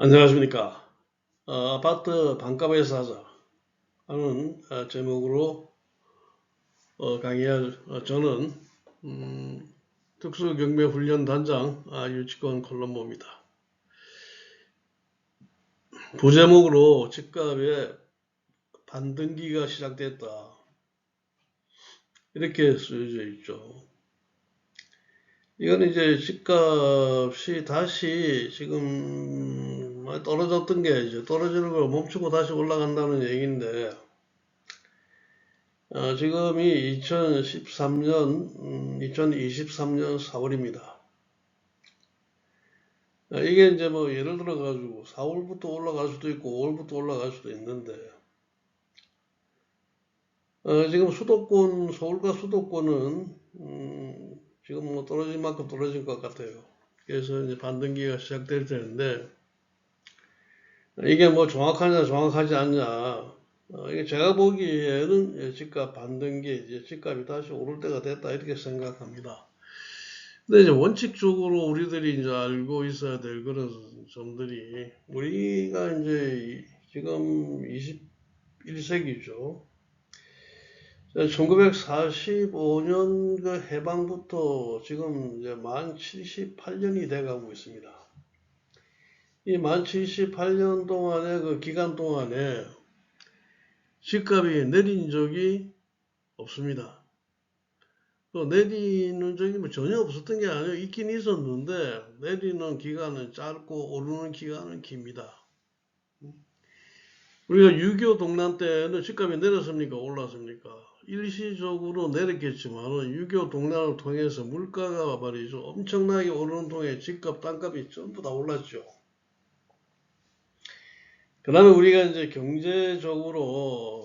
안녕하십니까. 어, 아파트 반값에서 하자 하는 어, 제목으로 어, 강의할 어, 저는 음, 특수경매훈련단장 아, 유치권 콜럼보입니다. 부제목으로 집값의 반등기가 시작됐다. 이렇게 쓰여져 있죠. 이거는 이제 집값이 다시 지금 많이 떨어졌던 게 이제 떨어지는 걸 멈추고 다시 올라간다는 얘기인데 어, 지금이 2013년, 2023년 4월입니다. 어, 이게 이제 뭐 예를 들어 가지고 4월부터 올라갈 수도 있고 5월부터 올라갈 수도 있는데 어, 지금 수도권, 서울과 수도권은 음, 지금 뭐 떨어진 만큼 떨어진 것 같아요. 그래서 이제 반등기가 시작될 텐데 이게 뭐 정확하냐 정확하지 않냐 어, 이게 제가 보기에는 예, 집값 반등기 집값이 다시 오를 때가 됐다 이렇게 생각합니다. 근데 이제 원칙적으로 우리들이 이제 알고 있어야 될 그런 점들이 우리가 이제 지금 21세기죠. 1945년 그 해방부터 지금 이제 만 78년이 돼 가고 있습니다. 이 만 78년 동안의 그 기간 동안에 집값이 내린 적이 없습니다. 또 내리는 적이 뭐 전혀 없었던 게 아니에요. 있긴 있었는데 내리는 기간은 짧고 오르는 기간은 깁니다. 우리가 6.25 동란 때는 집값이 내렸습니까? 올랐습니까? 일시적으로 내렸겠지만 6.25 동란을 통해서 물가가 말이죠. 엄청나게 오르는 통에 집값, 땅값이 전부 다 올랐죠. 그 다음에 우리가 이제 경제적으로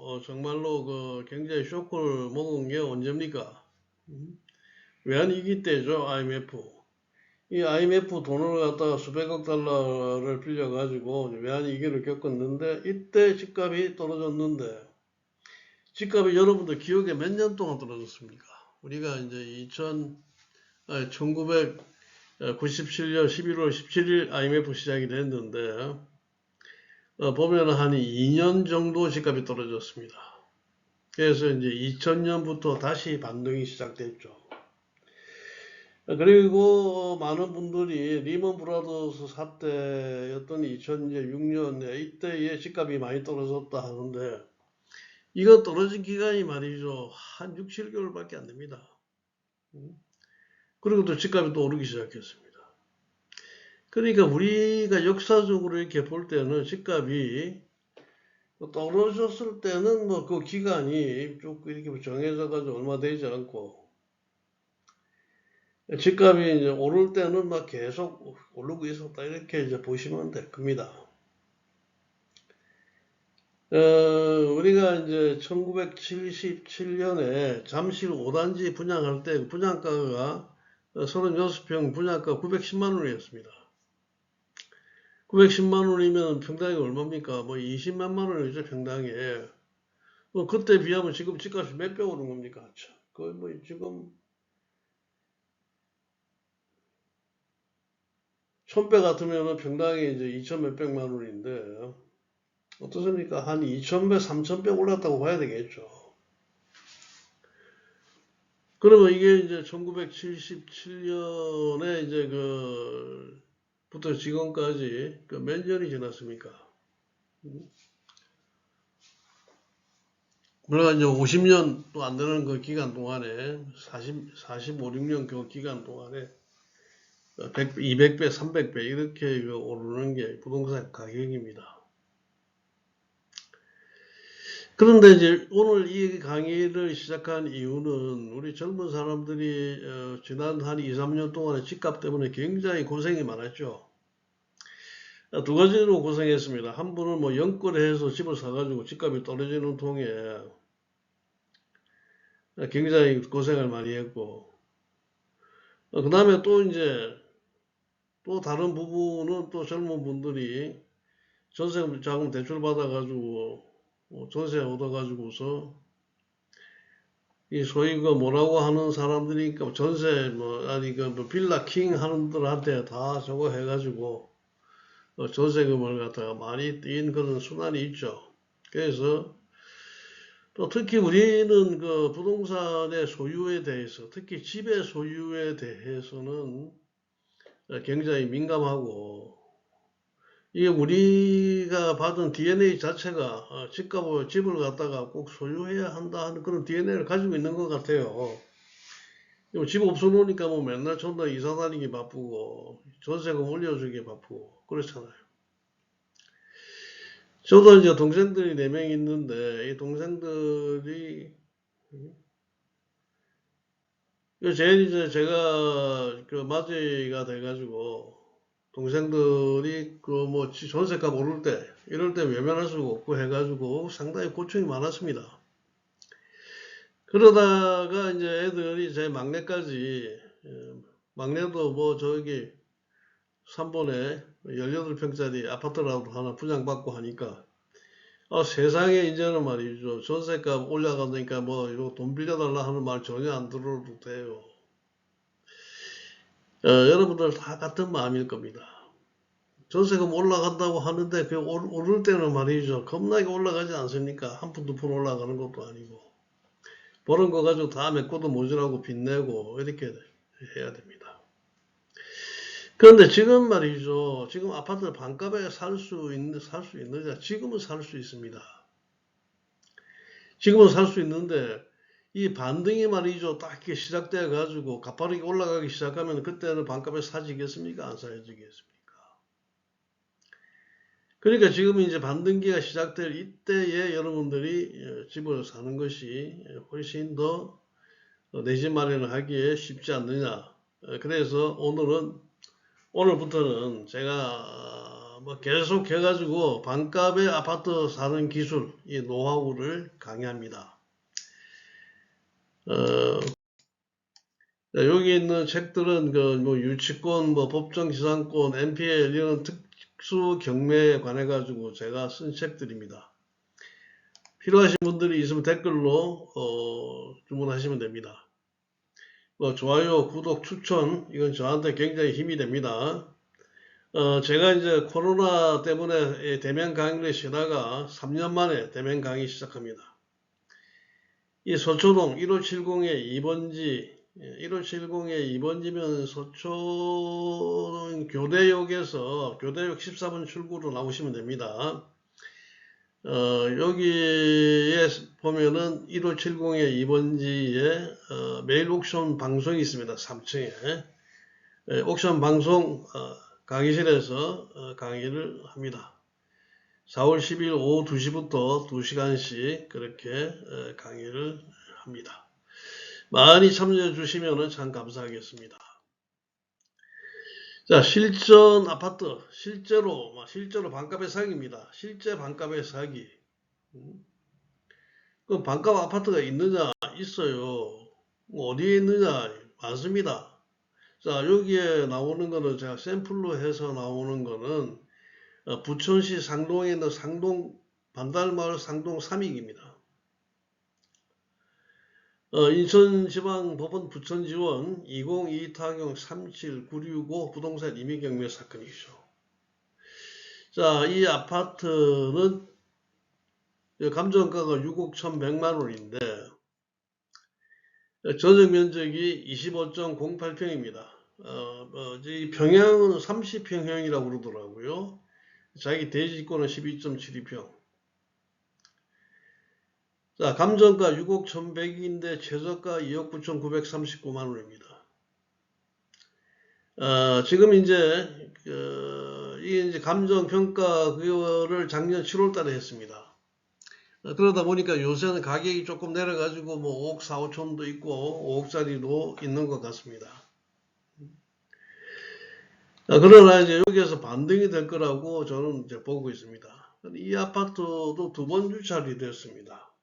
어, 정말로 그 경제 쇼크를 먹은 게 언제입니까? 음? 외환위기 때죠. IMF. 이 IMF 돈을 갖다가 수백억 달러를 빌려가지고 외환위기를 겪었는데 이때 집값이 떨어졌는데 집값이 여러분들 기억에 몇 년 동안 떨어졌습니까? 우리가 이제 2000, 1997년 11월 17일 IMF 시작이 됐는데 어, 보면 한 2년 정도 집값이 떨어졌습니다. 그래서 이제 2000년부터 다시 반등이 시작됐죠. 그리고 많은 분들이 리먼 브라더스 사태였던 2006년에 이때의 집값이 많이 떨어졌다 하는데 이거 떨어진 기간이 말이죠. 한 6, 7개월밖에 안 됩니다. 그리고 또 집값이 또 오르기 시작했습니다. 그러니까 우리가 역사적으로 이렇게 볼 때는 집값이 떨어졌을 때는 뭐 그 기간이 쭉 이렇게 정해져 가지고 얼마 되지 않고 집값이 이제 오를 때는 막 계속 오르고 있었다 이렇게 이제 보시면 될 겁니다. 어, 우리가 이제 1977년에 잠실 5단지 분양할 때 분양가가 36평 분양가 910만 원이었습니다. 910만 원이면 평당이 얼마입니까? 뭐 20만 원이죠, 평당에. 뭐 그때 비하면 지금 집값이 몇 배 오른 겁니까? 거의 뭐 지금 1000배 같으면 평당이 이제 2천 몇백만 원인데 어떻습니까? 한 2000배, 3000배 올랐다고 봐야 되겠죠. 그러면 이게 이제 1977년에 이제 그 부터 지금까지 그 몇 년이 지났습니까? 물론 이제 50년 또 안 되는 그 기간 동안에 40, 45, 6년 그 기간 동안에 100, 200배, 300배 이렇게 그 오르는 게 부동산 가격입니다. 그런데 이제 오늘 이 강의를 시작한 이유는 우리 젊은 사람들이 어, 지난 한 2, 3년 동안에 집값 때문에 굉장히 고생이 많았죠. 어, 두 가지로 고생했습니다. 한 분은 뭐 연끌해서 집을 사가지고 집값이 떨어지는 통에 굉장히 고생을 많이 했고, 어, 그 다음에 또 이제 또 다른 부분은 또 젊은 분들이 전세 자금 대출 받아가지고 뭐 전세 얻어가지고서 이 소위 그 뭐라고 하는 사람들이니까 전세 뭐 아니 그뭐 빌라 킹 하는 분들한테 다 저거 해가지고 어, 전세금을 갖다가 많이 띈 그런 순환이 있죠. 그래서 또 특히 우리는 그 부동산의 소유에 대해서 특히 집의 소유에 대해서는 굉장히 민감하고 이게 우리가 받은 DNA 자체가 어, 집값을 집을 갖다가 꼭 소유해야 한다 하는 그런 DNA를 가지고 있는 것 같아요. 뭐집 없어 놓으니까 뭐 맨날 존나 이사 다니기 바쁘고 전세금 올려주기 바쁘고 그렇잖아요. 저도 이제 동생들이 네명 있는데 이 동생들이 그 제일 이제 제가 그 맞이가 돼가지고 동생들이 그 뭐 전세값 오를 때 이럴 때 외면할 수가 없고 해가지고 상당히 고충이 많았습니다. 그러다가 이제 애들이 제 막내까지 예, 막내도 뭐 저기 3번에 18평짜리 아파트라도 하나 분양받고 하니까 아, 세상에 이제는 말이죠. 전세값 올라가니까 뭐 이거 돈 빌려달라 하는 말 전혀 안 들어도 돼요. 어, 여러분들 다 같은 마음일 겁니다. 전세금 올라간다고 하는데 그 올- 오를 때는 말이죠. 겁나게 올라가지 않습니까? 한 푼 두 푼 올라가는 것도 아니고. 버는 거 가지고 다음에 꼬도 모자라고 빚내고 이렇게 해야 됩니다. 그런데 지금 말이죠. 지금 아파트 반값에 살 수 있는, 살 수 있느냐? 지금은 살 수 있습니다. 지금은 살 수 있는데, 이 반등이 말이죠. 딱 이렇게 시작돼 가지고 가파르게 올라가기 시작하면 그때는 반값에 사지겠습니까? 안 사지겠습니까? 그러니까 지금 이제 반등기가 시작될 이때에 여러분들이 어, 집을 사는 것이 훨씬 더 내 집 마련을 하기에 쉽지 않느냐. 어, 그래서 오늘은 오늘부터는 제가 뭐 계속 해가지고 반값의 아파트 사는 기술, 이 노하우를 강의합니다. 어, 자, 여기 있는 책들은 그 뭐 유치권, 뭐 법정 지상권, NPL 이런 특 수 경매에 관해 가지고 제가 쓴 책들입니다. 필요하신 분들이 있으면 댓글로 어, 주문하시면 됩니다. 뭐 좋아요, 구독, 추천 이건 저한테 굉장히 힘이 됩니다. 어, 제가 이제 코로나 때문에 대면 강의를 쉬다가 3년 만에 대면 강의 시작합니다. 이 서초동 1570의 2번지, 1570의 2번지면 서초동 교대역에서 교대역 14번 출구로 나오시면 됩니다. 어, 여기에 보면은 1570의 2번지에 어, 메일 옥션 방송이 있습니다. 3층에. 예, 옥션 방송 어, 강의실에서 어, 강의를 합니다. 4월 10일 오후 2시부터 2시간씩 그렇게 어, 강의를 합니다. 많이 참여해 주시면 참 감사하겠습니다. 자, 실전 아파트, 실제로, 뭐 실제로 반값에 사기입니다. 실제 반값에 사기. 음. 그 반값 아파트가 있느냐? 있어요. 뭐 어디에 있느냐? 많습니다. 자, 여기에 나오는 거는 제가 샘플로 해서 나오는 거는 어, 부천시 상동에 있는 상동, 반달마을 상동 3익입니다. 어, 인천지방법원 부천지원 2022 타경 37965 부동산 임의경매 사건이죠. 자, 이 아파트는 감정가가 6억 1100만 원인데 전용 면적이 25.08평입니다. 어, 어, 이 평양은 30평형이라고 그러더라고요. 자기 대지권은 12.72평. 자, 감정가 6억 1100인데 최저가 2억 9939만 원입니다. 어, 지금 이제, 그, 이게 이제 감정평가 그거를 작년 7월 달에 했습니다. 어, 그러다 보니까 요새는 가격이 조금 내려가지고 뭐 5억 4, 5천도 있고 5억짜리도 있는 것 같습니다. 어, 그러나 이제 여기에서 반등이 될 거라고 저는 이제 보고 있습니다. 이 아파트도 두번 유찰이 됐습니다.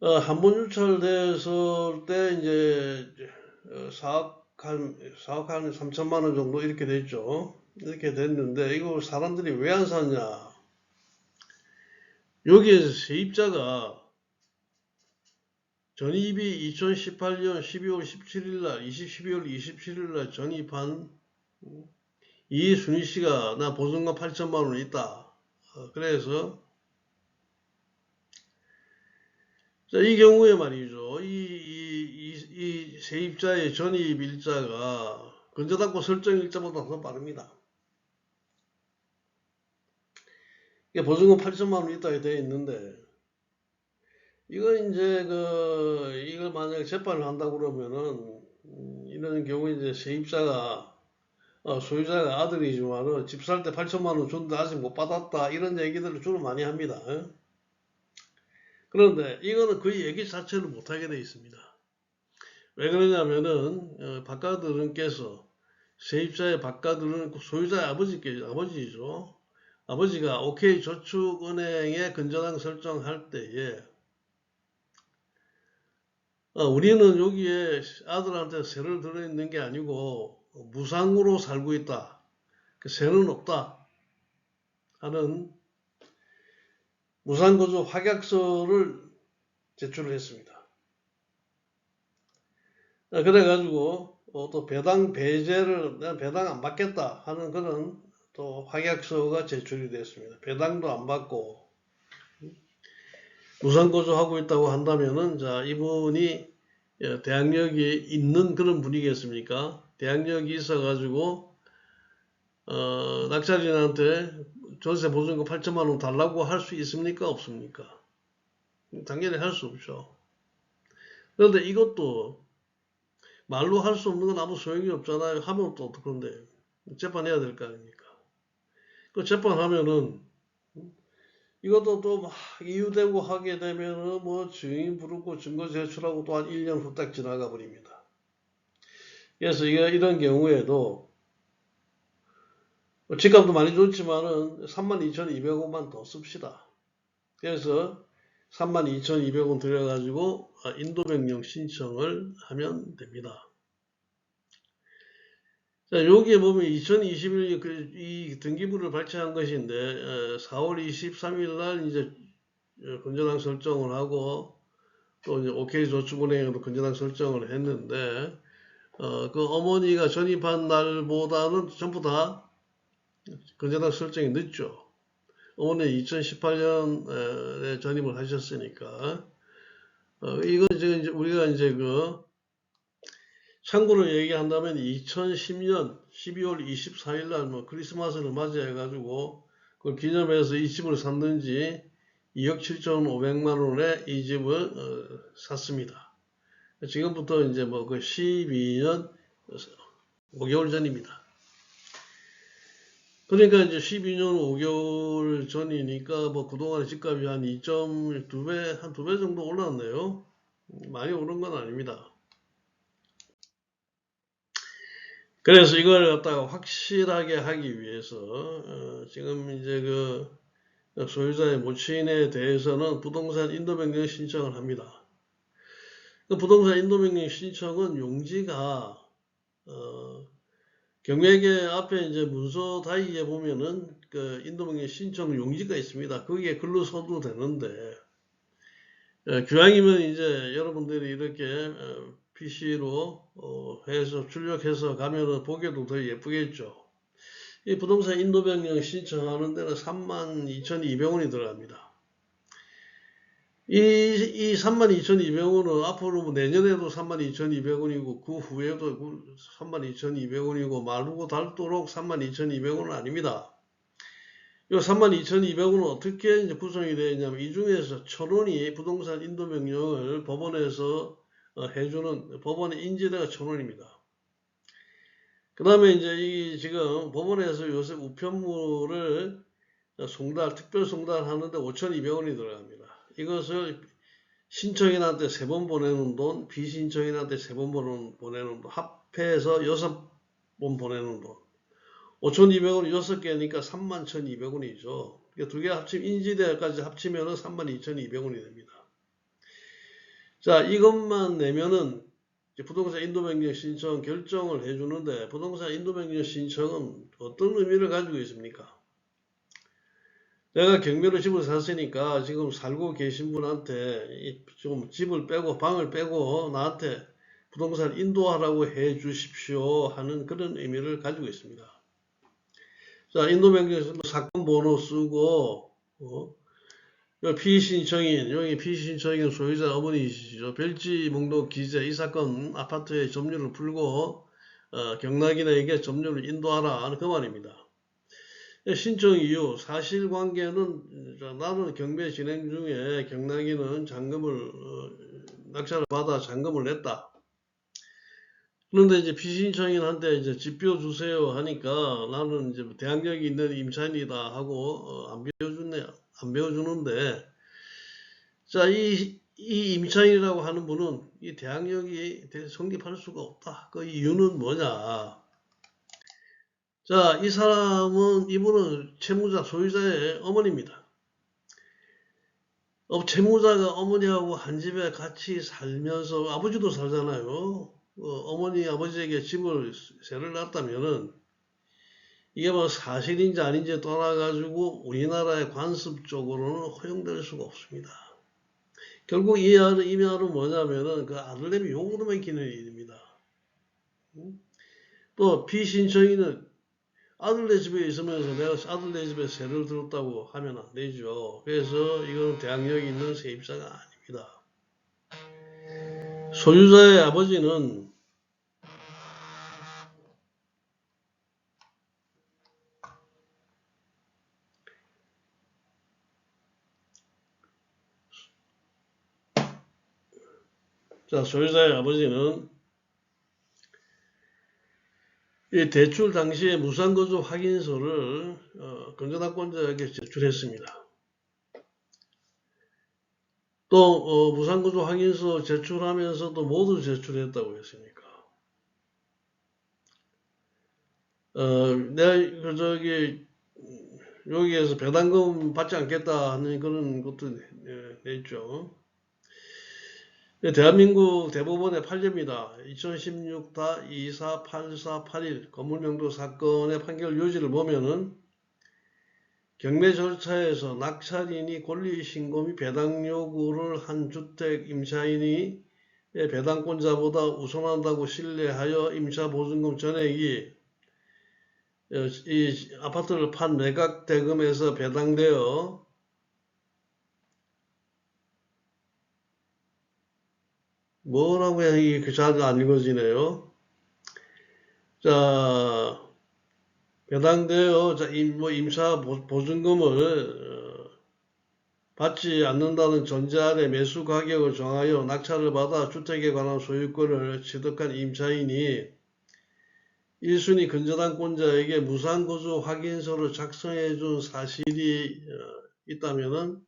어, 한번 유찰 됐을 때 이제 어, 4억 한 4억 한 3천만 원 정도 이렇게 됐죠. 이렇게 됐는데 이거 사람들이 왜 안 샀냐? 여기에서 세입자가 전입이 2018년 12월 17일 날, 20, 12월 27일 날 전입한 이순희 씨가 나 보증금 8천만 원 있다. 어, 그래서 자, 이 경우에 말이죠. 이, 이, 이, 이 세입자의 전입 일자가 건저당권 설정 일자보다 더 빠릅니다. 보증금 8천만 원 있다 되어 있는데 이거 이제 그 이걸 만약 재판을 한다고 그러면은 음, 이런 경우에 이제 세입자가 어, 소유자가 아들이지만은 집 살 때 8천만 원 줬는데 아직 못 받았다 이런 얘기들을 주로 많이 합니다. 예? 그런데 이거는 그 얘기 자체를 못하게 되어 있습니다. 왜 그러냐면은 어, 박가들은께서 세입자의 박가들은 소유자의 아버지께 아버지죠. 아버지가 OK 저축은행에 근저당 설정할 때에 어, 우리는 여기에 아들한테 세를 들어있는 게 아니고 무상으로 살고 있다. 그 세는 없다. 하는 무상거주 확약서를 제출을 했습니다. 어, 그래가지고 어, 또 배당 배제를 내가 배당 안 받겠다 하는 그런 또 확약서가 제출이 됐습니다. 배당도 안 받고 무상거주하고 있다고 한다면은 자 이분이 예, 대항력이 있는 그런 분이겠습니까? 대항력이 있어가지고 어, 낙찰인한테 전세 보증금 8천만 원 달라고 할 수 있습니까? 없습니까? 당연히 할 수 없죠. 그런데 이것도 말로 할 수 없는 건 아무 소용이 없잖아요. 하면 또 어떡한데 재판해야 될 거 아닙니까? 그 재판하면은 이것도 또 막 이유되고 하게 되면은 뭐 증인 부르고 증거 제출하고 또 한 1년 후딱 지나가 버립니다. 그래서 이런 경우에도 뭐 집값도 많이 좋지만은 32,200원만 더 씁시다. 그래서 32,200원 들여가지고 인도명령 신청을 하면 됩니다. 자, 여기에 보면 2021년 그, 이 등기부를 발췌한 것인데, 어, 4월 23일 날 이제 어, 건전항 설정을 하고, 또 이제 OK 저축은행으로 건전항 설정을 했는데, 어, 그 어머니가 전입한 날보다는 전부 다 건전항 설정이 늦죠. 어머니 2018년에 전입을 하셨으니까, 어, 지금 이제 우리가 이제 그, 참고로 얘기한다면 2010년 12월 24일 날 뭐 크리스마스를 맞이해 가지고 그걸 기념해서 이 집을 샀는지 2억 7천5백만 원에 이 집을 어, 샀습니다. 지금부터 이제 뭐 그 12년 5개월 전입니다. 그러니까 이제 12년 5개월 전이니까 뭐 그동안의 집값이 한 2.2배, 한 2배 정도 올랐네요. 많이 오른 건 아닙니다. 그래서 이걸 갖다가 확실하게 하기 위해서 어, 지금 이제 그 소유자의 모친에 대해서는 부동산 인도명령 신청을 합니다. 그 부동산 인도명령 신청은 용지가 어, 경매계 앞에 이제 문서 다이에 보면은 그 인도명령 신청 용지가 있습니다. 거기에 글로 써도 되는데 어, 교양이면 이제 여러분들이 이렇게 어, PC로 어, 해서 출력해서 가면은 보기에도 더 예쁘겠죠. 이 부동산 인도변경 신청하는 데는 32,200원이 들어갑니다. 이, 이 32,200원은 앞으로 뭐 내년에도 32,200원이고 그 후에도 32,200원이고 마르고 닳도록 32,200원은 아닙니다. 이 32,200원은 어떻게 이제 구성이 되어 있냐면 이 중에서 천원이 부동산 인도 명령을 법원에서 어, 해주는 법원의 인지대가 천 원입니다. 그 다음에 이제 이 지금 법원에서 요새 우편물을 송달, 특별 송달하는데 5,200원이 들어갑니다. 이것을 신청인한테 세 번 보내는 돈, 비신청인한테 세번 보내는 돈, 합해서 여섯 번 보내는 돈. 5,200원 6개니까 31,200원이죠. 그러니까 두 개 합치면 인지대까지 합치면 32,200원이 됩니다. 자, 이것만 내면은 부동산 인도명령 신청 결정을 해주는데 부동산 인도명령 신청은 어떤 의미를 가지고 있습니까? 내가 경매로 집을 샀으니까 지금 살고 계신 분한테 지금 집을 빼고 방을 빼고 나한테 부동산 인도하라고 해 주십시오 하는 그런 의미를 가지고 있습니다. 자, 인도 명령에서 사건 번호 쓰고, 어, 요 피신청인, 여기 피신청인 소유자 어머니시죠. 별지 목록 기재, 이 사건 아파트의 점유를 풀고, 어, 경락인에게 점유를 인도하라. 그 말입니다. 신청 이유, 사실관계는, 자, 나는 경매 진행 중에 경락인은 잔금을, 어, 낙찰을 받아 잔금을 냈다. 그런데 이제 피신청인한테 이제 집비워 주세요 하니까 나는 이제 대항력이 있는 임차인이다 하고 어, 안 배워주네 안 배워주는데 자이 이 임차인이라고 하는 분은 이 대항력이 대- 성립할 수가 없다. 그 이유는 뭐냐? 자, 이 사람은 이분은 채무자 소유자의 어머니입니다. 어, 채무자가 어머니하고 한 집에 같이 살면서 아버지도 살잖아요. 어, 머니 아버지에게 집을 세를 놨다면은 이게 뭐 사실인지 아닌지 떠나가지고 우리나라의 관습적으로는 허용될 수가 없습니다. 결국 이 말은, 이 말은 뭐냐면은 그 아들내미 욕으로 먹히는 일입니다. 음? 또 피신청인은 아들네 집에 있으면서 내가 아들네 집에 세를 들었다고 하면 안 되죠. 그래서 이건 대항력이 있는 세입자가 아닙니다. 소유자의 아버지는 자, 소유자의 아버지는 이 대출 당시에 무상거주 확인서를 어, 건전학권자에게 제출했습니다. 또 어, 무상거주 확인서 제출하면서도 모두 제출했다고 했으니까. 어, 내가 그 저기 음, 여기에서 배당금 받지 않겠다 하는 그런 것도 내- 냈죠. 네, 대한민국 대법원의 판례입니다. 2016-248481 건물명도 사건의 판결 요지를 보면은 경매 절차에서 낙찰인이 권리신고 및 배당 요구를 한 주택 임차인이 배당권자보다 우선한다고 신뢰하여 임차보증금 전액이 어, 이 아파트를 판 매각 대금에서 배당되어 뭐라고 해야 이게 잘 안 읽어지네요. 자, 배당되어 자, 임, 뭐 보- 보증금을 어, 받지 않는다는 전제 아래 매수 가격을 정하여 낙찰을 받아 주택에 관한 소유권을 취득한 임차인이 1순위 근저당권자에게 무상거주 확인서를 작성해 준 사실이 어, 있다면은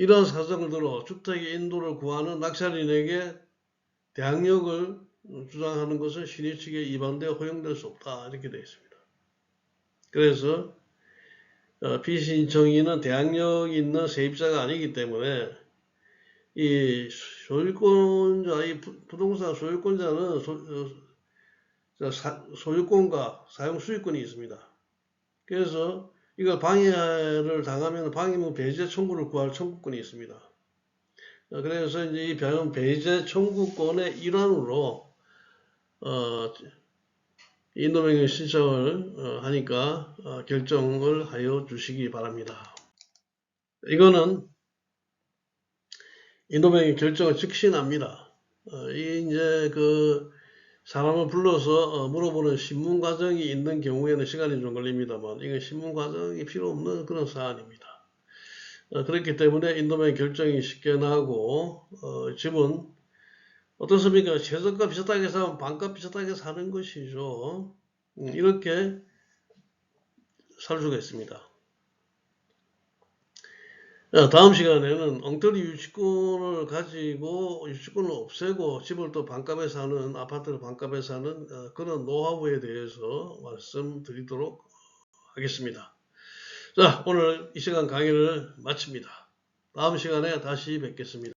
이런 사정을 들어 주택의 인도를 구하는 낙찰인에게 대항력을 주장하는 것은 신의 측에 위반되어 허용될 수 없다 이렇게 되어 있습니다. 그래서 어, 피신청인은 대항력 있는 세입자가 아니기 때문에 이 소유권자, 이 부- 부동산 소유권자는 소, 어, 소유권과 사용 수익권이 있습니다. 그래서 이걸 방해를 당하면 방해물 배제 청구를 구할 청구권이 있습니다. 어, 그래서 이제 이 변- 배제 청구권의 일환으로 어, 인도명령 신청을 어, 하니까 어, 결정을 하여 주시기 바랍니다. 이거는 인도명령 결정을 즉시 납니다. 어, 이 이제 그 사람을 불러서 어, 물어보는 신문 과정이 있는 경우에는 시간이 좀 걸립니다만 이건 신문 과정이 필요 없는 그런 사안입니다. 어, 그렇기 때문에 인도명 결정이 쉽게 나고 어, 집은 어떻습니까? 최저가 비슷하게 사면 반값 비슷하게 사는 것이죠. 음, 이렇게 살 수가 있습니다. 자, 다음 시간에는 엉터리 유치권을 가지고 유치권을 없애고 집을 또 반값에 사는 아파트를 반값에 사는 어, 그런 노하우에 대해서 말씀드리도록 하겠습니다. 자, 오늘 이 시간 강의를 마칩니다. 다음 시간에 다시 뵙겠습니다.